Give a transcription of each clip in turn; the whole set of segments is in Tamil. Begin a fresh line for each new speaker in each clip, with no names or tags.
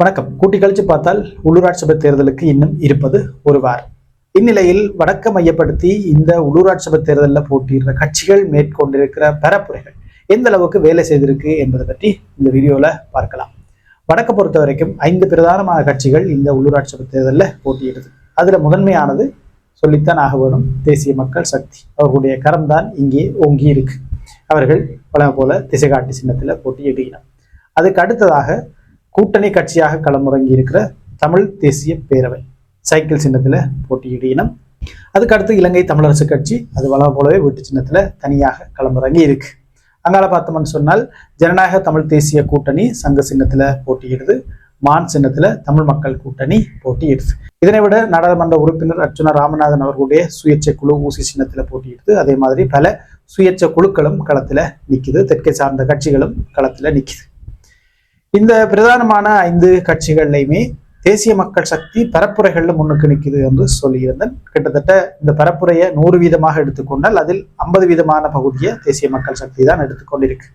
வணக்கம். கூட்டி கழிச்சு பார்த்தால் உள்ளூராட்சி சபை தேர்தலுக்கு இன்னும் இருப்பது ஒரு வாரம் இந்நிலையில் வடக்க மையப்படுத்தி இந்த உள்ளூராட்சி சபை தேர்தலில் போட்டியிடுற கட்சிகள் மேற்கொண்டிருக்கிற பரப்புரைகள் எந்த அளவுக்கு வேலை செய்திருக்கு என்பதை பற்றி இந்த வீடியோல பார்க்கலாம். வடக்க பொறுத்த வரைக்கும் ஐந்து பிரதானமான கட்சிகள் இந்த உள்ளூராட்சி சபை தேர்தலில் போட்டியிடுது. அதுல முதன்மையானது சொல்லித்தான் ஆக வேணும் தேசிய மக்கள் சக்தி. அவர்களுடைய கரம்தான் இங்கே ஓங்கி இருக்கு அவர்கள் பல போல திசைகாட்டி சின்னத்தில் போட்டியிடுகிறார். அதுக்கு அடுத்ததாக கூட்டணி கட்சியாக களமுறங்கி இருக்கிற தமிழ் தேசிய பேரவை. சைக்கிள் சின்னத்தில் போட்டியிடினம் அதுக்கு அடுத்து இலங்கை தமிழரசு கட்சி அது வளம் போலவே வீட்டு சின்னத்தில் தனியாக களமிறங்கி இருக்கு. அங்கால பார்த்தோம்னு சொன்னால் ஜனநாயக தமிழ் தேசிய கூட்டணி சங்க சின்னத்தில் போட்டியிடுது மான் சின்னத்தில் தமிழ் மக்கள் கூட்டணி போட்டியிடுது. இதனை விட நாடாளுமன்ற உறுப்பினர் அர்ச்சுனா ராமநாதன் அவர்களுடைய சுயேட்சை குழு ஊசி சின்னத்தில் போட்டியிடுது. அதே மாதிரி பல சுயேட்சை குழுக்களும் களத்தில் நிற்கிது தெற்கை சார்ந்த கட்சிகளும் களத்தில் நிற்கிது இந்த பிரதானமான ஐந்து கட்சிகள்லையுமே தேசிய மக்கள் சக்தி பரப்புரைகள்ல முன்னுக்கு நிற்குது என்று சொல்லியிருந்தேன். கிட்டத்தட்ட இந்த பரப்புரையை நூறு வீதமாக எடுத்துக்கொண்டால் அதில் ஐம்பது வீதமான பகுதியை தேசிய மக்கள் சக்தி தான் எடுத்துக்கொண்டிருக்கு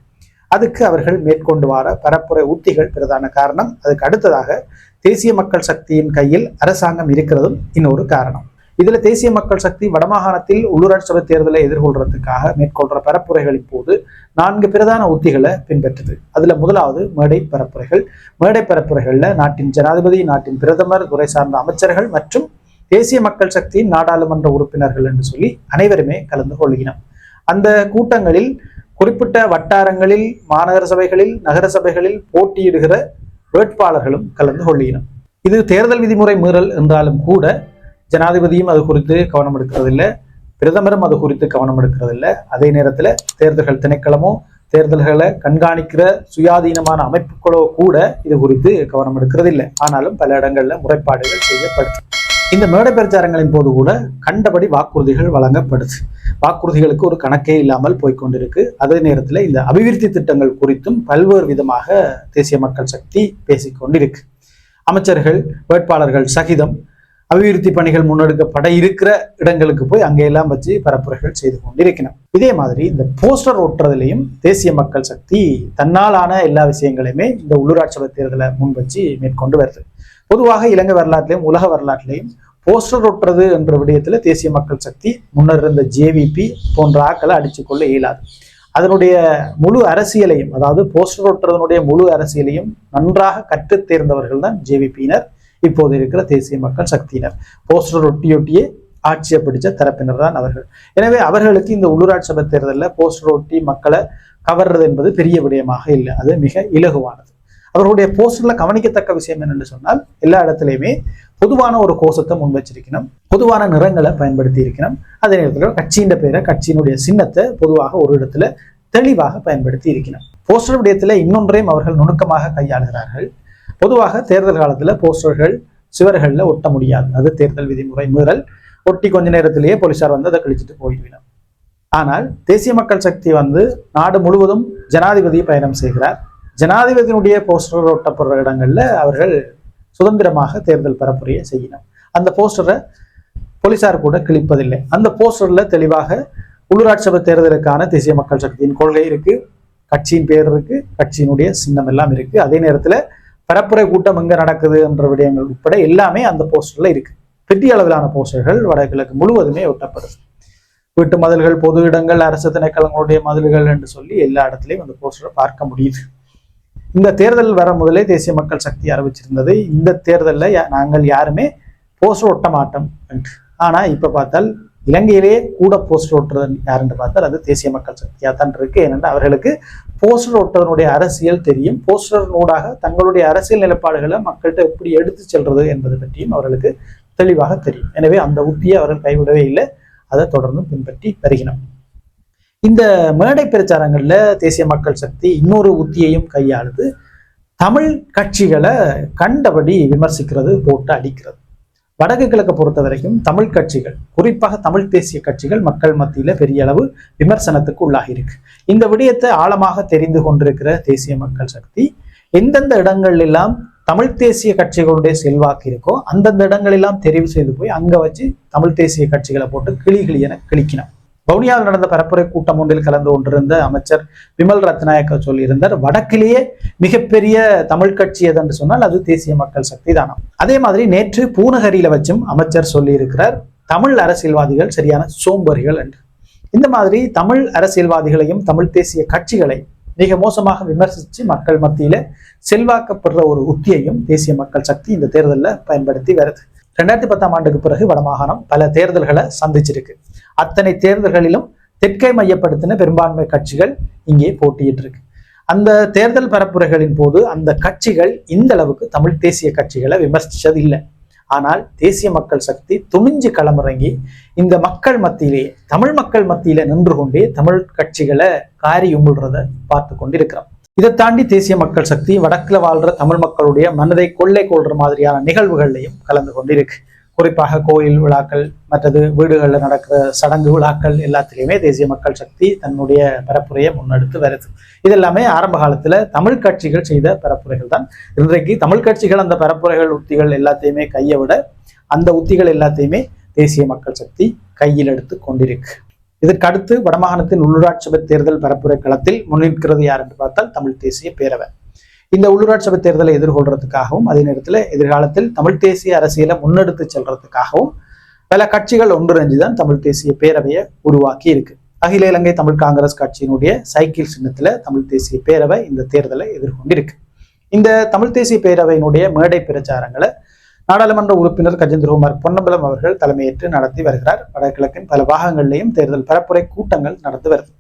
அதுக்கு அவர்கள் மேற்கொண்டு வர பரப்புரை உத்திகள் பிரதான காரணம். அதுக்கு அடுத்ததாக தேசிய மக்கள் சக்தியின் கையில் அரசாங்கம் இருக்கிறதும் இன்னொரு காரணம். இதுல தேசிய மக்கள் சக்தி வடமாகாணத்தில் உள்ளூராட்சி சபை தேர்தலை எதிர்கொள்றதுக்காக மேற்கொள்ற பரப்புரைகளின் போது நான்கு பிரதான உத்திகளை பின்பற்றுது. அதுல முதலாவது மேடை பரப்புரைகள். மேடை பரப்புரைகள்ல நாட்டின் ஜனாதிபதி நாட்டின் பிரதமர் துறை சார்ந்த அமைச்சர்கள் மற்றும் தேசிய மக்கள் சக்தியின் நாடாளுமன்ற உறுப்பினர்கள் என்று சொல்லி அனைவருமே கலந்து கொள்கினோம் அந்த கூட்டங்களில் குறிப்பிட்ட வட்டாரங்களில் மாநகர சபைகளில் நகர சபைகளில் போட்டியிடுகிற வேட்பாளர்களும் கலந்து கொள்ளினோம் இது தேர்தல் விதிமுறை மீறல் என்றாலும் கூட ஜனாதிபதியும் அது குறித்து கவனம் எடுக்கிறதில்லை. பிரதமரும் அது குறித்து கவனம் எடுக்கிறதில்லை. அதே நேரத்தில் தேர்தல்கள் திணைக்களமோ தேர்தல்களை கண்காணிக்கிற சுயாதீனமான அமைப்புகளோ கூட இது குறித்து கவனம் எடுக்கிறதில்லை. ஆனாலும் பல இடங்கள்ல முறைப்பாடுகள் செய்யப்படுது. இந்த மேடை பிரச்சாரங்களின் போது கூட கண்டபடி வாக்குறுதிகள் வழங்கப்படுது. வாக்குறுதிகளுக்கு ஒரு கணக்கே இல்லாமல் போய்கொண்டிருக்கு அதே நேரத்தில் இந்த அபிவிருத்தி திட்டங்கள் குறித்தும் பல்வேறு விதமாக தேசிய மக்கள் சக்தி பேசிக்கொண்டிருக்கு. அமைச்சர்கள் வேட்பாளர்கள் சகிதம் அபிவிருத்தி பணிகள் முன்னெடுக்கப்பட இருக்கிற இடங்களுக்கு போய் அங்கெல்லாம் வச்சு பரப்புரைகள் செய்து கொண்டிருக்கணும். இதே மாதிரி இந்த போஸ்டர் ஒட்டுறதுலையும் தேசிய மக்கள் சக்தி தன்னாலான எல்லா விஷயங்களையுமே இந்த உள்ளூராட்சி தேர்தலை முன் வச்சு மேற்கொண்டு வருது. பொதுவாக இலங்கை வரலாற்றிலையும் உலக வரலாற்றிலையும் போஸ்டர் ஒட்டுறது என்ற விடயத்துல தேசிய மக்கள் சக்தி முன்னர் இருந்த ஜேவிபி போன்ற ஆக்களை அடிச்சுக்கொள்ள இயலாது. அதனுடைய முழு அரசியலையும் அதாவது போஸ்டர் ஒட்டுறதனுடைய முழு அரசியலையும் நன்றாக கற்றுத் தேர்ந்தவர்கள் தான் ஜேவிபியினர் இப்போது இருக்கிற தேசிய மக்கள் சக்தியினர். போஸ்டர் ஒட்டியொட்டியே ஆட்சியை பிடிச்ச தரப்பினர் தான் அவர்கள். எனவே அவர்களுக்கு இந்த உள்ளூராட்சி சபை தேர்தலில் போஸ்டர் ஒட்டி மக்களை கவர்றது என்பது பெரிய விடயமாக இல்லை. அது மிக இலகுவானது. அவர்களுடைய போஸ்டர்ல கவனிக்கத்தக்க விஷயம் என்னென்னு சொன்னால் எல்லா இடத்துலையுமே பொதுவான ஒரு கோஷத்தை முன் வச்சிருக்கணும். பொதுவான நிறங்களை பயன்படுத்தி இருக்கணும். அதே நேரத்தில் கட்சியின் பேரை கட்சியினுடைய சின்னத்தை பொதுவாக ஒரு இடத்துல தெளிவாக பயன்படுத்தி இருக்கணும். போஸ்டர் விடயத்தில் இன்னொன்றையும் அவர்கள் நுணுக்கமாக கையாளுகிறார்கள். பொதுவாக தேர்தல் காலத்தில் போஸ்டர்கள் சுவர்களில் ஒட்ட முடியாது. அது தேர்தல் விதிமுறை மீறல் ஒட்டி கொஞ்ச நேரத்திலேயே போலீசார் வந்து அதை கழிச்சிட்டு போயிடுவினர் ஆனால் தேசிய மக்கள் சக்தி வந்து நாடு முழுவதும் ஜனாதிபதி பயணம் செய்கிறார். ஜனாதிபதியினுடைய போஸ்டர் ஒட்டப்படுற இடங்கள்ல அவர்கள் சுதந்திரமாக தேர்தல் பரப்புரையை செய்யணும். அந்த போஸ்டரை போலீசார் கூட கிழிப்பதில்லை. அந்த போஸ்டர்ல தெளிவாக உள்ளூராட்சி சபை தேர்தலுக்கான தேசிய மக்கள் சக்தியின் கொள்கை இருக்கு. கட்சியின் பேர் இருக்கு. கட்சியினுடைய சின்னம் எல்லாம் இருக்கு. அதே நேரத்தில் பரப்புரை கூட்டம் எங்க நடக்குது என்ற விடயங்கள் உட்பட எல்லாமே அந்த போஸ்டர்ல இருக்கு. பெரிய அளவிலான போஸ்டர்கள் வடகிழக்கு முழுவதுமே ஒட்டப்படுது வீட்டு மதில்கள் பொது இடங்கள் அரசு திணைக்களங்களுடைய மதில்கள் என்று சொல்லி எல்லா இடத்துலையும் அந்த போஸ்டரை பார்க்க முடியுது. இந்த தேர்தல் வர முதலே தேசிய மக்கள் சக்தி அறிவிச்சிருந்தது. இந்த தேர்தலில் நாங்கள் யாருமே போஸ்டர் ஒட்ட மாட்டோம் என்று. ஆனா இப்ப பார்த்தால் இலங்கையிலேயே கூட போஸ்டர் ஓட்டுறது யாருன்னு பார்த்தால் அது தேசிய மக்கள் சக்தியாக தான் இருக்கு. ஏனென்றால் அவர்களுக்கு போஸ்டர் ஒட்டுவதனுடைய அரசியல் தெரியும். போஸ்டர் நூடாக தங்களுடைய அரசியல் நிலைப்பாடுகளை மக்கள்கிட்ட எப்படி எடுத்து செல்றது என்பது பற்றியும் அவர்களுக்கு தெளிவாக தெரியும். எனவே அந்த உத்தியை அவர்கள் கைவிடவே இல்லை. அதை தொடர்ந்து பின்பற்றி வருகிறோம். இந்த மேடை பிரச்சாரங்கள்ல தேசிய மக்கள் சக்தி இன்னொரு உத்தியையும் கையாளுது. தமிழ் கட்சிகளை கண்டபடி விமர்சிக்கிறது போட்டு அடிக்கிறது. வடக்கு கிழக்கு பொறுத்த வரைக்கும் தமிழ் கட்சிகள் குறிப்பாக தமிழ் தேசிய கட்சிகள் மக்கள் மத்தியில பெரிய அளவு விமர்சனத்துக்கு உள்ளாகி இருக்கு. இந்த விடயத்தை ஆழமாக தெரிந்து கொண்டிருக்கிற தேசிய மக்கள் சக்தி எந்தெந்த இடங்கள் எல்லாம் தமிழ் தேசிய கட்சிகளுடைய செல்வாக்கு இருக்கோ அந்தந்த இடங்களெல்லாம் தெரிவு செய்து போய் அங்க வச்சு தமிழ் தேசிய கட்சிகளை போட்டு கிளி கிளி என கிழிக்கணும். வவுனியாவில் நடந்த பரப்புரை கூட்டம் ஒன்றில் கலந்து கொண்டிருந்த அமைச்சர் விமல் ரத்நாயக்க சொல்லியிருந்தார் வடக்கிலேயே மிகப்பெரிய தமிழ் கட்சி எது சொன்னால் அது தேசிய மக்கள் சக்தி தானம் அதே மாதிரி நேற்று பூநகரியில வச்சும் அமைச்சர் சொல்லியிருக்கிறார் தமிழ் அரசியல்வாதிகள் சரியான சோம்பறிகள் என்று. இந்த மாதிரி தமிழ் அரசியல்வாதிகளையும் தமிழ் தேசிய கட்சிகளை மிக மோசமாக விமர்சித்து மக்கள் மத்தியில செல்வாக்கப்படுற ஒரு உத்தியையும் தேசிய மக்கள் சக்தி இந்த தேர்தலில் பயன்படுத்தி வருது. ரெண்டாயிரத்தி பத்தாம் ஆண்டுக்கு பிறகு வடமாகாணம் பல தேர்தல்களை சந்திச்சிருக்கு. அத்தனை தேர்தல்களிலும் தெற்கை மையப்படுத்தின பெரும்பான்மை கட்சிகள் இங்கே போட்டியிட்டு இருக்கு அந்த தேர்தல் பரப்புரைகளின் போது அந்த கட்சிகள் இந்த அளவுக்கு தமிழ் தேசிய கட்சிகளை விமர்சிச்சது இல்லை ஆனால் தேசிய மக்கள் சக்தி துணிஞ்சு களமிறங்கி இந்த மக்கள் மத்தியிலே தமிழ் மக்கள் மத்தியில நின்று கொண்டே தமிழ் கட்சிகளை காரி உமிழ்றத பார்த்து கொண்டிருக்கிறோம். இதை தாண்டி தேசிய மக்கள் சக்தி வடக்குல வாழ்ற தமிழ் மக்களுடைய மனதை கொள்ளை கொள்ற மாதிரியான நிகழ்வுகள்லையும் கலந்து கொண்டிருக்கு. குறிப்பாக கோயில் விழாக்கள் மற்றது வீடுகளில் நடக்கிற சடங்கு விழாக்கள் எல்லாத்திலையுமே தேசிய மக்கள் சக்தி தன்னுடைய பரப்புரையை முன்னெடுத்து வருது இதெல்லாமே ஆரம்ப காலத்துல தமிழ் கட்சிகள் செய்த பரப்புரைகள் தான். இன்றைக்கு தமிழ் கட்சிகள் அந்த பரப்புரைகள் உத்திகள் எல்லாத்தையுமே கையை விட அந்த உத்திகள் எல்லாத்தையுமே தேசிய மக்கள் சக்தி கையில் எடுத்து கொண்டிருக்கு. இதற்கடுத்து வடமாகாணத்தின் உள்ளூராட்சி சபை தேர்தல் பரப்புரை களத்தில் முன்னிற்கிறது யார் என்று பார்த்தால் தமிழ் தேசிய பேரவை. இந்த உள்ளூராட்சி சபை தேர்தலை எதிர்கொள்றதுக்காகவும் அதே நேரத்தில் எதிர்காலத்தில் தமிழ் தேசிய அரசியலை முன்னெடுத்து செல்றதுக்காகவும் பல கட்சிகள் ஒன்றிணைஞ்சுதான் தமிழ் தேசிய பேரவையை உருவாக்கி இருக்கு. அகில இலங்கை தமிழ் காங்கிரஸ் கட்சியினுடைய சைக்கிள் சின்னத்துல தமிழ் தேசிய பேரவை இந்த தேர்தலை எதிர்கொண்டிருக்கு. இந்த தமிழ் தேசிய பேரவையினுடைய மேடை பிரச்சாரங்களை நாடாளுமன்ற உறுப்பினர் கஜேந்திரகுமார் பொன்னம்பலம் அவர்கள் தலைமையேற்று நடத்தி வருகிறார். வடகிழக்கின் பல பாகங்களிலேயும் தேர்தல் பரப்புரை கூட்டங்கள் நடந்து வருது.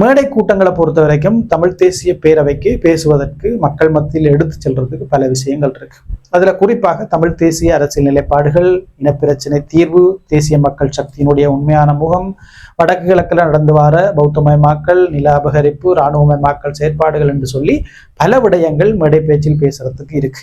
மேடை கூட்டங்களை பொறுத்த வரைக்கும் தமிழ் தேசிய பேரவைக்கு பேசுவதற்கு மக்கள் மத்தியில் எடுத்து செல்றதுக்கு பல விஷயங்கள் இருக்கு. அதுல குறிப்பாக தமிழ் தேசிய அரசியல் நிலைப்பாடுகள் இனப்பிரச்சனை தீர்வு தேசிய மக்கள் சக்தியினுடைய உண்மையான முகம் வடக்கு கிழக்கில் நடந்து வர பௌத்தமயமாக்கல் நில அபகரிப்பு இராணுவமயமாக்கல் செயற்பாடுகள் என்று சொல்லி பல விடயங்கள் மேடை பேச்சில் பேசுறதுக்கு இருக்கு.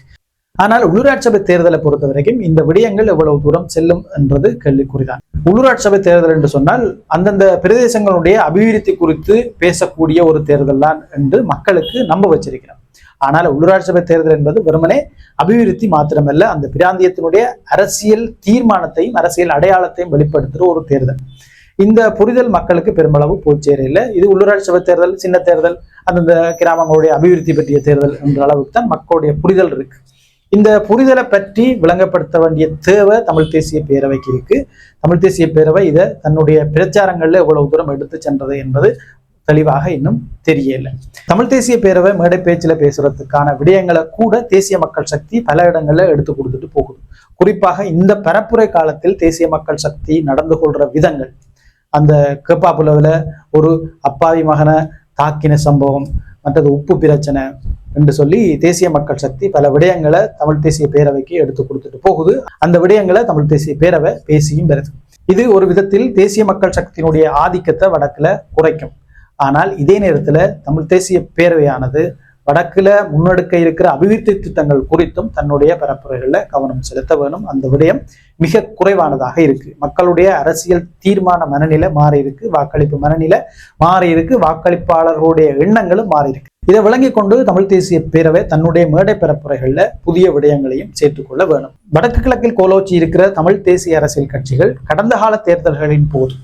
ஆனால் உள்ளூராட்சி சபை தேர்தலை பொறுத்த வரைக்கும் இந்த விடயங்கள் எவ்வளவு தூரம் செல்லும் என்பது கேள்விக்குறிதான். உள்ளூராட்சி சபை தேர்தல் என்று சொன்னால் அந்தந்த பிரதேசங்களுடைய அபிவிருத்தி குறித்து பேசக்கூடிய ஒரு தேர்தல் தான் என்று மக்களுக்கு நம்ப வச்சிருக்கிறோம். ஆனால் உள்ளூராட்சி சபை தேர்தல் என்பது வெறுமனே அபிவிருத்தி மாத்திரமல்ல அந்த பிராந்தியத்தினுடைய அரசியல் தீர்மானத்தையும் அரசியல் அடையாளத்தையும் வெளிப்படுத்துகிற ஒரு தேர்தல். இந்த புரிதல் மக்களுக்கு பெருமளவு போய் சேரையில் இது உள்ளூராட்சி சபை தேர்தல் சின்ன தேர்தல் அந்தந்த கிராமங்களுடைய அபிவிருத்தி பற்றிய தேர்தல் என்ற அளவுக்கு தான் மக்களுடைய புரிதல் இருக்கு. இந்த புரிதலை பற்றி விளங்கப்படுத்த வேண்டிய தேவை தமிழ் தேசிய பேரவைக்கு இருக்கு. தமிழ் தேசிய பேரவை இதை தன்னுடைய பிரச்சாரங்களில் எவ்வளவு தூரம் எடுத்து சென்றது என்பது தெளிவாக இன்னும் தெரியல. தமிழ் தேசிய பேரவை மேடை பேச்சில் பேசுறதுக்கான விடயங்களை கூட தேசிய மக்கள் சக்தி பல இடங்களில் எடுத்து கொடுத்துட்டு போகுது. குறிப்பாக இந்த பரப்புரை காலத்தில் தேசிய மக்கள் சக்தி நடந்து கொள்ற விதங்கள். அந்த கேப்பாப்புலவில் ஒரு அப்பாவி மகனை தாக்கின சம்பவம் மற்றது உப்பு பிரச்சனை என்று சொல்லி தேசிய மக்கள் சக்தி பல விடயங்களை தமிழ் தேசிய பேரவைக்கு எடுத்து கொடுத்துட்டு போகுது. அந்த விடயங்களை தமிழ் தேசிய பேரவை பேசியும் பெறுது. இது ஒரு விதத்தில் தேசிய மக்கள் சக்தியினுடைய ஆதிக்கத்தை வடக்குல குறைக்கும். ஆனால் இதே நேரத்துல தமிழ் தேசிய பேரவையானது வடக்குல முன்னெடுக்க இருக்கிற அபிவிருத்தி திட்டங்கள் குறித்தும் தன்னுடைய பரப்புரைகளில் கவனம் செலுத்த வேணும். அந்த விடயம் மிக குறைவானதாக இருக்கு. மக்களுடைய அரசியல் தீர்மான மனநிலை மாறி இருக்கு வாக்களிப்பு மனநிலை மாறி இருக்கு வாக்களிப்பாளர்களுடைய எண்ணங்களும் மாறி இருக்கு இதை விளங்கி கொண்டு தமிழ் தேசிய பேரவை தன்னுடைய மேடை பரப்புரைகளில் புதிய விடயங்களையும் சேர்த்துக்கொள்ள வேணும் வடக்கு கிழக்கில் கோலோச்சி இருக்கிற தமிழ் தேசிய அரசியல் கட்சிகள் கடந்த கால தேர்தல்களின் போது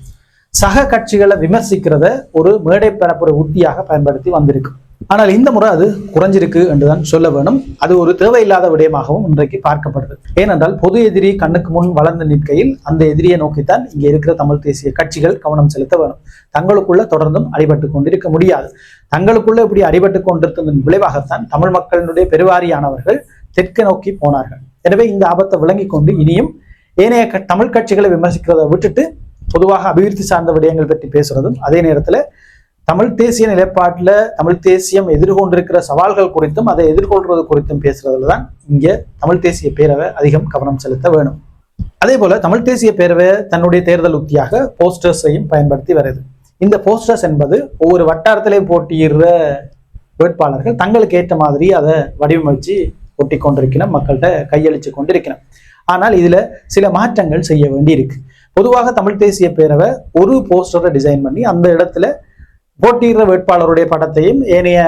சக கட்சிகளை விமர்சிக்கிறத ஒரு மேடை பரப்புரை உத்தியாக பயன்படுத்தி வந்திருக்கு. ஆனால் இந்த முறை அது குறைஞ்சிருக்கு என்றுதான் சொல்ல வேணும். அது ஒரு தேவையில்லாத விடயமாகவும் இன்றைக்கு பார்க்கப்படுது. ஏனென்றால் பொது எதிரி கண்ணுக்கு முன் வளர்ந்து நிற்கையில் அந்த எதிரியை நோக்கித்தான் இங்கே இருக்கிற தமிழ் தேசிய கட்சிகள் கவனம் செலுத்த வேணும். தங்களுக்குள்ள தொடர்ந்தும் அடிபட்டு கொண்டிருக்க முடியாது. தங்களுக்குள்ள இப்படி அடிபட்டு கொண்டிருந்ததன் விளைவாகத்தான் தமிழ் மக்களினுடைய பெருவாரியானவர்கள் தெற்கு நோக்கி போனார்கள். எனவே இந்த ஆபத்தை விளங்கி கொண்டு இனியும் ஏனைய க- தமிழ் கட்சிகளை விமர்சிக்கிறதை விட்டுட்டு பொதுவாக அபிவிருத்தி சார்ந்த விடயங்கள் பற்றி பேசுறதும் அதே நேரத்துல தமிழ் தேசிய நிலைப்பாட்டில் தமிழ் தேசியம் எதிர்கொண்டிருக்கிற சவால்கள் குறித்தும் அதை எதிர்கொள்வது குறித்தும் பேசுறதுல தான் இங்கே தமிழ் தேசிய பேரவை அதிகம் கவனம் செலுத்த வேணும். அதே போல தமிழ் தேசிய பேரவை தன்னுடைய தேர்தல் உத்தியாக போஸ்டர்ஸையும் பயன்படுத்தி வருது. இந்த போஸ்டர்ஸ் என்பது ஒவ்வொரு வட்டாரத்திலே போட்டியிடுற வேட்பாளர்கள் தங்களுக்கு ஏற்ற மாதிரி அதை வடிவமைச்சு ஒட்டி கொண்டிருக்கணும் மக்கள்கிட்ட கையளிச்சு கொண்டிருக்கணும் ஆனால் இதுல சில மாற்றங்கள் செய்ய வேண்டி இருக்கு பொதுவாக தமிழ் தேசிய பேரவை ஒரு போஸ்டரை டிசைன் பண்ணி அந்த இடத்துல போட்டியிடுற வேட்பாளருடைய படத்தையும் ஏனைய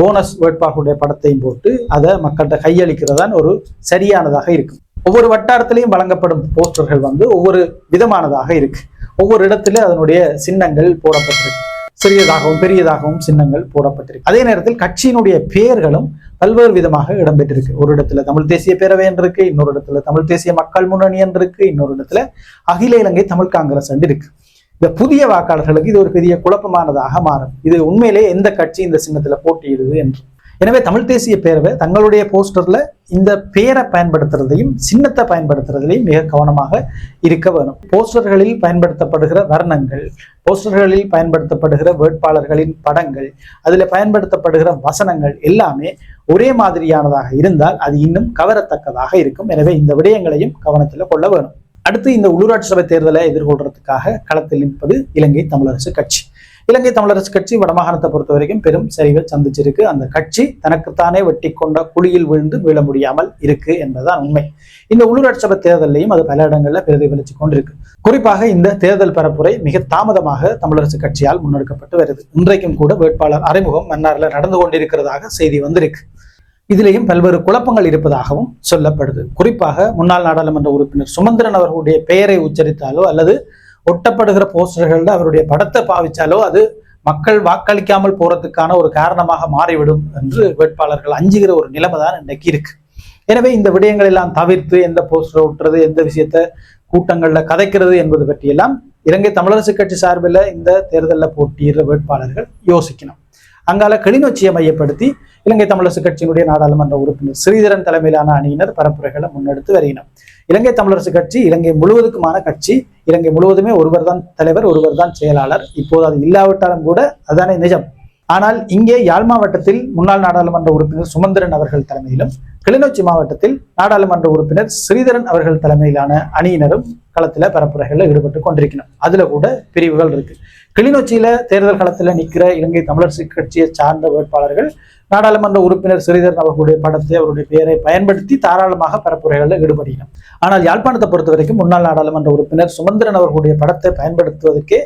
போனஸ் வேட்பாளருடைய படத்தையும் போட்டு அதை மக்கள்கிட்ட கையளிக்கிறதான் ஒரு சரியானதாக இருக்கும். ஒவ்வொரு வட்டாரத்திலையும் வழங்கப்படும் போஸ்டர்கள் வந்து ஒவ்வொரு விதமானதாக இருக்கு. ஒவ்வொரு இடத்துல அதனுடைய சின்னங்கள் போடப்பட்டிருக்கு. சிறியதாகவும் பெரியதாகவும் சின்னங்கள் போடப்பட்டிருக்கு. அதே நேரத்தில் கட்சியினுடைய பெயர்களும் பல்வேறு விதமாக இடம்பெற்றிருக்கு. ஒரு இடத்துல தமிழ் தேசிய பேரவை என்று இருக்கு இன்னொரு இடத்துல தமிழ் தேசிய மக்கள் முன்னணி என்று இருக்கு இன்னொரு இடத்துல அகில இலங்கை தமிழ் காங்கிரஸ் என்று இருக்கு இந்த புதிய வாக்காளர்களுக்கு இது ஒரு பெரிய குழப்பமானதாக மாறும். இது உண்மையிலே எந்த கட்சி இந்த சின்னத்துல போட்டியிடுது என்று. எனவே தமிழ் தேசிய பேரவை தங்களுடைய போஸ்டர்ல இந்த பேரை பயன்படுத்துறதையும் சின்னத்தை பயன்படுத்துறதுலையும் மிக கவனமாக இருக்க வேணும். போஸ்டர்களில் பயன்படுத்தப்படுகிற வர்ணங்கள் போஸ்டர்களில் பயன்படுத்தப்படுகிற வேட்பாளர்களின் படங்கள் அதில் பயன்படுத்தப்படுகிற வசனங்கள் எல்லாமே ஒரே மாதிரியானதாக இருந்தால் அது இன்னும் கவரத்தக்கதாக இருக்கும். எனவே இந்த விடயங்களையும் கவனத்தில் கொள்ள வேணும். அடுத்து இந்த உள்ளூராட்சி சபை தேர்தலை எதிர்கொள்றதுக்காக களத்தில் நிற்பது இலங்கை தமிழரசு கட்சி. இலங்கை தமிழரசு கட்சி வடமாகாணத்தை பொறுத்த வரைக்கும் பெரும் சரிவை சந்திச்சிருக்கு. அந்த கட்சி தனக்குத்தானே வெட்டி கொண்ட குழியில் விழுந்து மீள முடியாமல் இருக்கு என்பதுதான் உண்மை. இந்த உள்ளூராட்சி சபை தேர்தலையும் அது பல இடங்களில் பிரதிபலிச்சு கொண்டிருக்கு. குறிப்பாக இந்த தேர்தல் பரப்புரை மிக தாமதமாக தமிழரசு கட்சியால் முன்னெடுக்கப்பட்டு வருது. இன்றைக்கும் கூட வேட்பாளர் அறிமுகம் மன்னார்ல நடந்து கொண்டிருக்கிறதாக செய்தி வந்திருக்கு. இதிலேயும் பல்வேறு குழப்பங்கள் இருப்பதாகவும் சொல்லப்படுது. குறிப்பாக முன்னாள் நாடாளுமன்ற உறுப்பினர் சுமந்திரன் அவர்களுடைய பெயரை உச்சரித்தாலோ அல்லது ஒட்டப்படுகிற போஸ்டர்களில் அவருடைய படத்தை பாவிச்சாலோ அது மக்கள் வாக்களிக்காமல் போறதுக்கான ஒரு காரணமாக மாறிவிடும் என்று வேட்பாளர்கள் அஞ்சுகிற ஒரு நிலைமை தான் இன்றைக்கு இருக்கு. எனவே இந்த விடயங்கள் எல்லாம் தவிர்த்து எந்த போஸ்டர் ஒட்டுறது எந்த விஷயத்த கூட்டங்கள்ல கதைக்கிறது என்பது பற்றியெல்லாம் இலங்கை தமிழரசு கட்சி சார்பில் இந்த தேர்தலில் போட்டியிடுற வேட்பாளர்கள் யோசிக்கணும். அங்கால கிளிநொச்சியை மையப்படுத்தி இலங்கை தமிழரசு கட்சியினுடைய நாடாளுமன்ற உறுப்பினர் ஸ்ரீதரன் தலைமையிலான அணியினர் பரப்புரைகளை முன்னெடுத்து வருகினர் இலங்கை தமிழரசு கட்சி இலங்கை முழுவதுக்குமான கட்சி இலங்கை முழுவதுமே ஒருவர் தான் தலைவர் ஒருவர் தான் செயலாளர். இப்போது அது இல்லாவிட்டாலும் கூட அதுதானே நிஜம். ஆனால் இங்கே யாழ் மாவட்டத்தில் முன்னாள் நாடாளுமன்ற உறுப்பினர் சுமந்திரன் அவர்கள் தலைமையிலும் கிளிநொச்சி மாவட்டத்தில் நாடாளுமன்ற உறுப்பினர் ஸ்ரீதரன் அவர்கள் தலைமையிலான அணியினரும் களத்தில் பரப்புரைகளில் ஈடுபட்டு கொண்டிருக்கணும். அதுல கூட பிரிவுகள் இருக்கு. கிளிநொச்சியில தேர்தல் களத்தில் நிற்கிற இலங்கை தமிழரசு கட்சியை சார்ந்த வேட்பாளர்கள் நாடாளுமன்ற உறுப்பினர் ஸ்ரீதரன் அவர்களுடைய படத்தை அவருடைய பெயரை பயன்படுத்தி தாராளமாக பரப்புரைகளில் ஈடுபடுகிறோம். ஆனால் யாழ்ப்பாணத்தை பொறுத்த வரைக்கும் முன்னாள் நாடாளுமன்ற உறுப்பினர் சுமந்திரன் அவர்களுடைய படத்தை பயன்படுத்துவதற்கே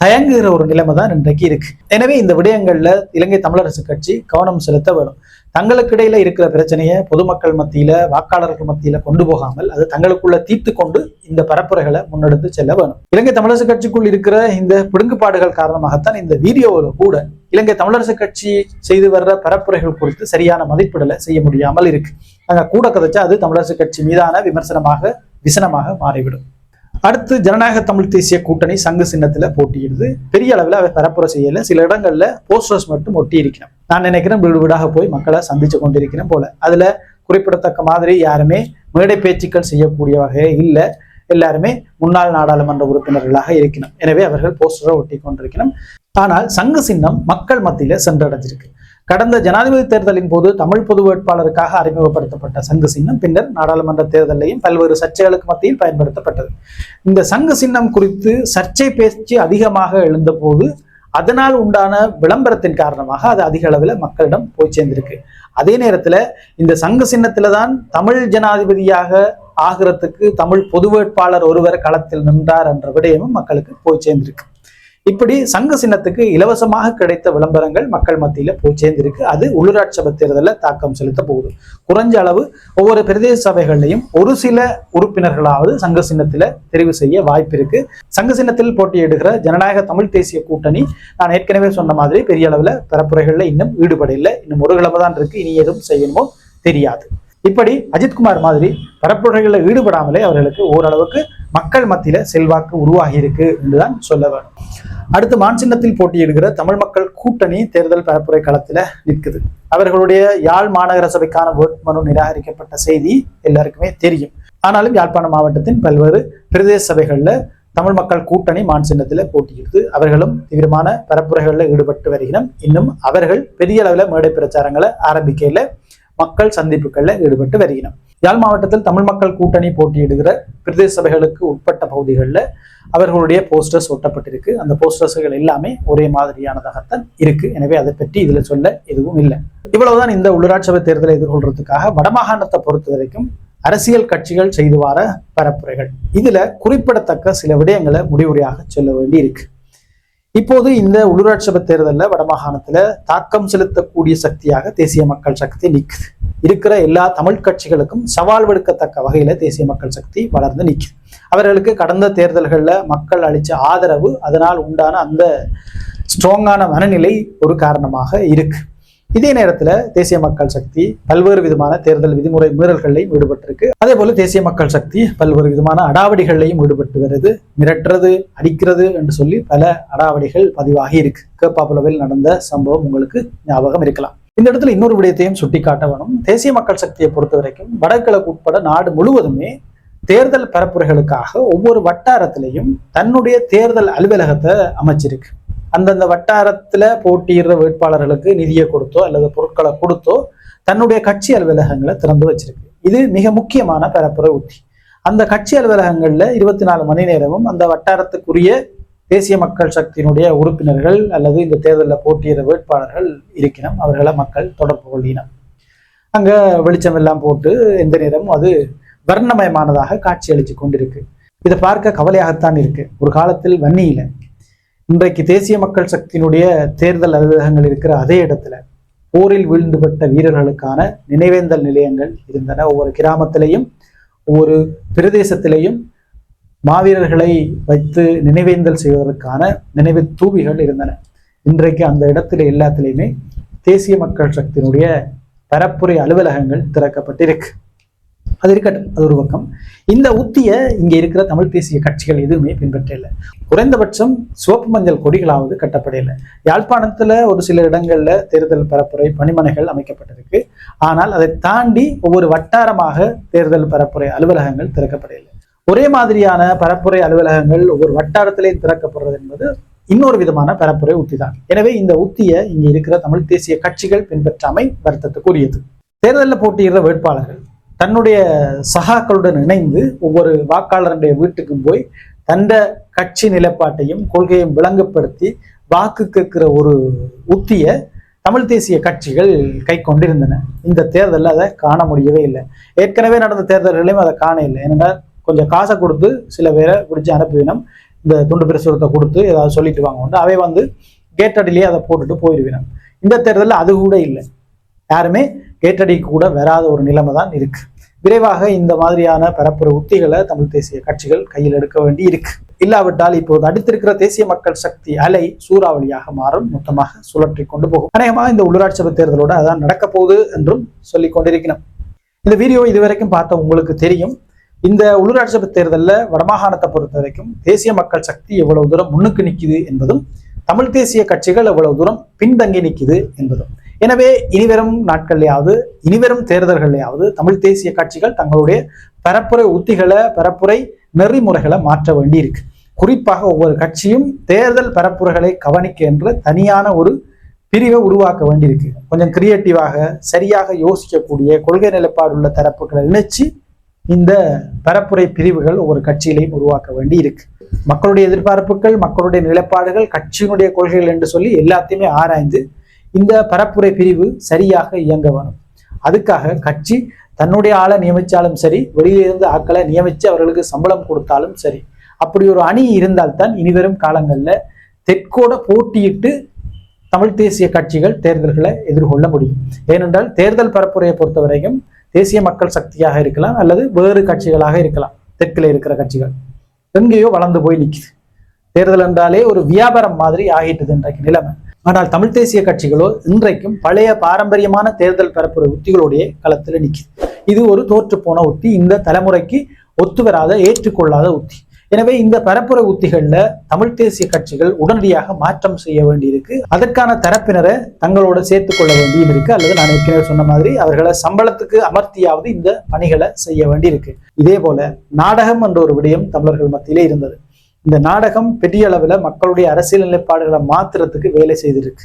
தயங்குகிற ஒரு நிலைமை தான் இன்றைக்கு இருக்கு. எனவே இந்த விடயங்கள்ல இலங்கை தமிழரசு கட்சி கவனம் செலுத்த வேணும் தங்களுக்கு இடையில இருக்கிற பிரச்சனையை பொதுமக்கள் மத்தியில வாக்காளர்கள் மத்தியில கொண்டு போகாமல் அது தங்களுக்குள்ள தீர்த்து கொண்டு இந்த பரப்புரைகளை முன்னெடுத்து செல்ல வேணும். இலங்கை தமிழரசு கட்சிக்குள் இருக்கிற இந்த பிடுங்குப்பாடுகள் காரணமாகத்தான் இந்த வீடியோவில் கூட இலங்கை தமிழரசு கட்சி செய்து வர்ற பரப்புரைகள் குறித்து சரியான மதிப்பிடலை செய்ய முடியாமல் இருக்கு. அங்க கூட கதைச்சா அது தமிழரசு கட்சி மீதான விமர்சனமாக விசனமாக மாறிவிடும். அடுத்து ஜனநாயக தமிழ் தேசிய கூட்டணி சங்கு சின்னத்துல போட்டியிடுது. பெரிய அளவில் அவை பரப்புரை செய்யல. சில இடங்கள்ல போஸ்டர்ஸ் மட்டும் ஒட்டி இருக்கிறேன் நான் நினைக்கிறேன் வீடு வீடாக போய் மக்களை சந்திச்சு கொண்டிருக்கிறேன் போல. அதுல குறிப்பிடத்தக்க மாதிரி யாருமே மேடை பேச்சுக்கள் செய்யக்கூடிய வகையே இல்லை. எல்லாருமே முன்னாள் நாடாளுமன்ற உறுப்பினர்களாக இருக்கணும் எனவே அவர்கள் போஸ்டரை ஒட்டி கொண்டிருக்கணும் ஆனால் சங்கு சின்னம் மக்கள் மத்தியில சென்றடைஞ்சிருக்கு. கடந்த ஜனாதிபதி தேர்தலின் போது தமிழ் பொது வேட்பாளருக்காக அறிமுகப்படுத்தப்பட்ட சங்கு சின்னம் பின்னர் நாடாளுமன்ற தேர்தலையும் பல்வேறு சர்ச்சைகளுக்கு மத்தியில் பயன்படுத்தப்பட்டது. இந்த சங்கு சின்னம் குறித்து சர்ச்சை பேச்சு அதிகமாக எழுந்தபோது அதனால் உண்டான விளம்பரத்தின் காரணமாக அது அதிக அளவில் மக்களிடம் போய் சேர்ந்திருக்கு. அதே நேரத்துல இந்த சங்கு சின்னத்தில் தான் தமிழ் ஜனாதிபதியாக ஆகிறதுக்கு தமிழ் பொது வேட்பாளர் ஒருவர் களத்தில் நின்றார் என்ற விடயமும் மக்களுக்கு போய் சேர்ந்திருக்கு. இப்படி சங்க சின்னத்துக்கு இலவசமாக கிடைத்த விளம்பரங்கள் மக்கள் மத்தியில போய் சேர்ந்திருக்கு அது உள்ளூராட்சி சபை தேர்தலில் தாக்கம் செலுத்த போகுது. குறைஞ்ச அளவு ஒவ்வொரு பிரதேச சபைகள்லையும் ஒரு சில உறுப்பினர்களாவது சங்க சின்னத்துல தெரிவு செய்ய வாய்ப்பு இருக்கு. சங்க சின்னத்தில் போட்டியிடுகிற ஜனநாயக தமிழ் தேசிய கூட்டணி நான் ஏற்கனவே சொன்ன மாதிரி பெரிய அளவில் பரப்புரைகளில் இன்னும் ஈடுபடவில்லை. இன்னும் ஒரு கிழமை தான் இருக்கு. இனி எதுவும் செய்யணுமோ தெரியாது. இப்படி அஜித்குமார் மாதிரி பரப்புரைகளில் ஈடுபடாமலே அவர்களுக்கு ஓரளவுக்கு மக்கள் மத்தியில செல்வாக்கு உருவாகி இருக்கு என்றுதான் சொல்ல வேண்டும். அடுத்து மான்சின்னத்தில் போட்டியிடுகிற தமிழ் மக்கள் கூட்டணி தேர்தல் பரப்புரை களத்துல நிற்குது. அவர்களுடைய யாழ் மாநகர சபைக்கான வேட்புமனு நிராகரிக்கப்பட்ட செய்தி எல்லாருக்குமே தெரியும். ஆனாலும் யாழ்ப்பாணம் மாவட்டத்தின் பல்வேறு பிரதேச சபைகள்ல தமிழ் மக்கள் கூட்டணி மான்சின்னத்துல போட்டியிடுது. அவர்களும் தீவிரமான பரப்புரைகளில் ஈடுபட்டு வருகிறோம் இன்னும் அவர்கள் பெரிய அளவில் மேடை பிரச்சாரங்களை ஆரம்பிக்கையில மக்கள் சந்திப்புகள்ல ஈடுபட்டு வருகிறோம். யாழ் மாவட்டத்தில் தமிழ் மக்கள் கூட்டணி போட்டியிடுகிற பிரதேச சபைகளுக்கு உட்பட்ட பகுதிகளில் அவர்களுடைய போஸ்டர்ஸ் ஒட்டப்பட்டிருக்கு. அந்த போஸ்டர்ஸ்கள் எல்லாமே ஒரே மாதிரியானதாகத்தான் இருக்கு. எனவே அதை பற்றி இதுல சொல்ல எதுவும் இல்லை. இவ்வளவுதான் இந்த உள்ளூராட்சி சபை தேர்தலை எதிர்கொள்றதுக்காக வடமாகாணத்தை பொறுத்த வரைக்கும் அரசியல் கட்சிகள் செய்து வர பரப்புரைகள். இதுல குறிப்பிடத்தக்க சில விடயங்களை முடிவுரையாக சொல்ல வேண்டி இருக்கு இப்போது இந்த உள்ளூராட்சி சபை தேர்தலில் வடமாகாணத்தில் தாக்கம் செலுத்தக்கூடிய சக்தியாக தேசிய மக்கள் சக்தி நிற்குது இருக்கிற எல்லா தமிழ் கட்சிகளுக்கும் சவால் விடுக்கத்தக்க வகையில் தேசிய மக்கள் சக்தி வளர்ந்து நிற்குது அவர்களுக்கு கடந்த தேர்தல்களில் மக்கள் அளித்த ஆதரவு அதனால் உண்டான அந்த ஸ்ட்ராங்கான மனநிலை ஒரு காரணமாக இருக்குது இதே நேரத்தில் தேசிய மக்கள் சக்தி பல்வேறு விதமான தேர்தல் விதிமுறை மீறல்களையும் ஈடுபட்டிருக்கு. அதே போல தேசிய மக்கள் சக்தி பல்வேறு விதமான அடாவடிகளையும் ஈடுபட்டு வருது. மிரட்டுறது அடிக்கிறது என்று சொல்லி பல அடாவடிகள் பதிவாகி இருக்கு. கேப்பாப்புலவில் நடந்த சம்பவம் உங்களுக்கு ஞாபகம் இருக்கலாம். இந்த இடத்துல இன்னொரு விடயத்தையும் சுட்டிக்காட்ட வேணும். தேசிய மக்கள் சக்தியை பொறுத்த வரைக்கும் வடகிழக்கு உட்பட நாடு முழுவதுமே தேர்தல் பரப்புரைகளுக்காக ஒவ்வொரு வட்டாரத்திலையும் தன்னுடைய தேர்தல் அலுவலகத்தை அமைச்சிருக்கு. அந்தந்த வட்டாரத்தில் போட்டியிடுற வேட்பாளர்களுக்கு நிதியை கொடுத்தோ அல்லது பொருட்களை கொடுத்தோ தன்னுடைய கட்சி அலுவலகங்களை திறந்து வச்சிருக்கு. இது மிக முக்கியமான பரப்புரை உத்தி. அந்த கட்சி அலுவலகங்களில் இருபத்தி நாலு மணி நேரமும் அந்த வட்டாரத்துக்குரிய தேசிய மக்கள் சக்தியினுடைய உறுப்பினர்கள் அல்லது இந்த தேர்தலில் போட்டியிடுற வேட்பாளர்கள் இருக்கணும் அவர்களை மக்கள் தொடர்பு கொள்ளினம் அங்கே வெளிச்சம் எல்லாம் போட்டு எந்த நேரமும் அது வர்ணமயமானதாக காட்சி அளித்து கொண்டிருக்கு. இதை பார்க்க கவலையாகத்தான் இருக்கு. ஒரு காலத்தில் வன்னியில இன்றைக்கு தேசிய மக்கள் சக்தியினுடைய தேர்தல் அலுவலகங்கள் இருக்கிற அதே இடத்துல போரில் வீழ்ந்துபட்ட வீரர்களுக்கான நினைவேந்தல் நிலையங்கள் இருந்தன. ஒவ்வொரு கிராமத்திலையும் ஒவ்வொரு பிரதேசத்திலையும் மாவீரர்களை வைத்து நினைவேந்தல் செய்வதற்கான நினைவு தூபிகள் இருந்தன. இன்றைக்கு அந்த இடத்துல எல்லாத்திலையுமே தேசிய மக்கள் சக்தியினுடைய பரப்புரை அலுவலகங்கள் திறக்கப்பட்டிருக்கு. அது இருக்கட்டும் அது ஒரு பக்கம். இந்த உத்தியை இங்க இருக்கிற தமிழ் தேசிய கட்சிகள் எதுவுமே பின்பற்றல குறைந்தபட்சம் சிவப்பு மஞ்சள் கொடிகளாவது கட்டப்படையில. யாழ்ப்பாணத்துல ஒரு சில இடங்கள்ல தேர்தல் பரப்புரை பணிமனைகள் அமைக்கப்பட்டிருக்கு. ஆனால் அதை தாண்டி ஒவ்வொரு வட்டாரமாக தேர்தல் பரப்புரை அலுவலகங்கள் திறக்கப்படலை ஒரே மாதிரியான பரப்புரை அலுவலகங்கள் ஒவ்வொரு வட்டாரத்திலேயும் திறக்கப்படுறது என்பது இன்னொரு விதமான பரப்புரை உத்தி தான் எனவே இந்த உத்தியை இங்க இருக்கிற தமிழ் தேசிய கட்சிகள் பின்பற்றாமை வருத்தத்துக்குரியது. தேர்தலில் போட்டியிடுற வேட்பாளர்கள் தன்னுடைய சகாக்களுடன் இணைந்து ஒவ்வொரு வாக்காளருடைய வீட்டுக்கும் போய் தந்த கட்சி நிலைப்பாட்டையும் கொள்கையும் விளங்கப்படுத்தி வாக்கு கேட்கிற ஒரு உத்தியை தமிழ் தேசிய கட்சிகள் கை கொண்டிருந்தன. இந்த தேர்தலில் அதை காண முடியவே இல்லை. ஏற்கனவே நடந்த தேர்தல்களையும் அதை காண இல்லை. ஏனென்றால் கொஞ்சம் காசை கொடுத்து சில பேரை பிடிச்சி அனுப்பிவினம் இந்த துண்டு பிரசுரத்தை கொடுத்து ஏதாவது சொல்லிட்டு வாங்க அவை வந்து கேட்டடிலேயே அதை போட்டுட்டு போயிடுவினம் இந்த தேர்தலில் அது கூட இல்லை. யாருமே ஏற்றடி கூட வராத ஒரு நிலைமை தான் இருக்கு. விரைவாக இந்த மாதிரியான பரப்புற உத்திகளை தமிழ் தேசிய கட்சிகள் கையில் எடுக்க வேண்டி இருக்கு. இல்லாவிட்டால் இப்போது அடுத்திருக்கிற தேசிய மக்கள் சக்தி அலை சூறாவளியாக மாறும். மொத்தமாக சுழற்றி கொண்டு போகும். அநேகமாக இந்த உள்ளூராட்சி சபை தேர்தலோட அதான் நடக்க போகுது என்றும் சொல்லிக் கொண்டிருக்கிறோம். இந்த வீடியோ இதுவரைக்கும் பார்த்த உங்களுக்கு தெரியும். இந்த உள்ளூராட்சி சபை தேர்தலில் வடமாகாணத்தை பொறுத்த வரைக்கும் தேசிய மக்கள் சக்தி எவ்வளவு தூரம் முன்னுக்கு நிற்குது என்பதும் தமிழ் தேசிய கட்சிகள் எவ்வளவு தூரம் பின்தங்கி நிற்குது என்பதும். எனவே இனிவரும் நாட்கள்லையாவது இனிவரும் தேர்தல்கள்லையாவது தமிழ் தேசிய கட்சிகள் தங்களுடைய பரப்புரை உத்திகளை பரப்புரை நெறிமுறைகளை மாற்ற வேண்டியிருக்கு. குறிப்பாக ஒவ்வொரு கட்சியும் தேர்தல் பரப்புரைகளை கவனிக்க என்று தனியான ஒரு பிரிவை உருவாக்க வேண்டியிருக்கு. கொஞ்சம் கிரியேட்டிவாக சரியாக யோசிக்கக்கூடிய கொள்கை நிலைப்பாடு உள்ள தரப்புகளை இணைச்சு இந்த பரப்புரை பிரிவுகள் ஒவ்வொரு கட்சியிலையும் உருவாக்க வேண்டி இருக்கு மக்களுடைய எதிர்பார்ப்புகள் மக்களுடைய நிலைப்பாடுகள் கட்சியினுடைய கொள்கைகள் என்று சொல்லி எல்லாத்தையுமே ஆராய்ந்து இந்த பரப்புரை பிரிவு சரியாக இயங்க வேணும் அதுக்காக கட்சி தன்னுடைய ஆளை நியமிச்சாலும் சரி வெளியிலிருந்து ஆட்களை நியமித்து அவர்களுக்கு சம்பளம் கொடுத்தாலும் சரி அப்படி ஒரு அணி இருந்தால்தான் இனிவரும் காலங்களில் தெற்கோட போட்டியிட்டு தமிழ் தேசிய கட்சிகள் தேர்தல்களை எதிர்கொள்ள முடியும். ஏனென்றால் தேர்தல் பரப்புரையை பொறுத்தவரைக்கும் தேசிய மக்கள் சக்தியாக இருக்கலாம் அல்லது வேறு கட்சிகளாக இருக்கலாம். தெற்கில் இருக்கிற கட்சிகள் எங்கேயோ வளர்ந்து போய் நிற்குது தேர்தல் என்றாலே ஒரு வியாபாரம் மாதிரி ஆகிட்டது இன்றைக்கு நிலைமை. ஆனால் தமிழ் தேசிய கட்சிகளோ இன்றைக்கும் பழைய பாரம்பரியமான தேர்தல் பரப்புரை உத்திகளுடைய களத்தில் நிற்கிது இது ஒரு தோற்று போன உத்தி. இந்த தலைமுறைக்கு ஒத்துவராத ஏற்றுக்கொள்ளாத உத்தி. எனவே இந்த பரப்புரை உத்திகள்ல தமிழ் தேசிய கட்சிகள் உடனடியாக மாற்றம் செய்ய வேண்டியிருக்கு. அதற்கான தரப்பினரை தங்களோட சேர்த்து கொள்ள வேண்டியும் இருக்கு. அல்லது நான் ஏற்கனவே சொன்ன மாதிரி அவர்களை சம்பளத்துக்கு அமர்த்தியாவது இந்த பணிகளை செய்ய வேண்டியிருக்கு. இதே போல நாடகம் என்ற ஒரு விடயம் தமிழர்கள் மத்தியிலே இருந்தது. இந்த நாடகம் பெரிய அளவில் மக்களுடைய அரசியல் நிலைப்பாடுகளை மாத்துறதுக்கு வேலை செய்திருக்கு.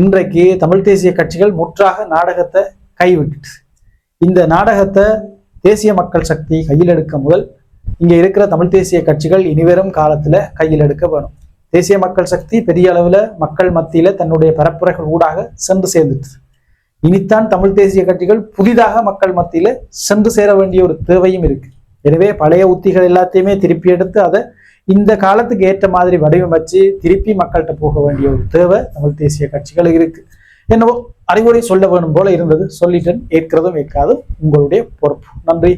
இன்றைக்கு தமிழ் தேசிய கட்சிகள் முற்றாக நாடகத்தை கைவிட்டுட்டு. இந்த நாடகத்தை தேசிய மக்கள் சக்தி கையில் எடுக்க முதல் இங்கே இருக்கிற தமிழ் தேசிய கட்சிகள் இனிவரும் காலத்தில் கையில் எடுக்க வேணும். தேசிய மக்கள் சக்தி பெரிய அளவில் மக்கள் மத்தியில் தன்னுடைய பரப்புரைகள் ஊடாக சென்று சேர்ந்துட்டு. இனித்தான் தமிழ் தேசிய கட்சிகள் புதிதாக மக்கள் மத்தியில் சென்று சேர வேண்டிய ஒரு தேவையும் இருக்கு. எனவே பழைய உத்திகள் எல்லாத்தையுமே திருப்பி எடுத்து அதை இந்த காலத்துக்கு ஏற்ற மாதிரி வடிவமைச்சு திருப்பி மக்கள்கிட்ட போக வேண்டிய ஒரு தேவை தமிழ் தேசிய கட்சிகள் இருக்கு. என்னவோ அறிவுரை சொல்ல வேணும் போல இருந்தது. சொல்லிட்டேன் ஏற்கிறதும் ஏற்காதும் உங்களுடைய பொறுப்பு. நன்றி.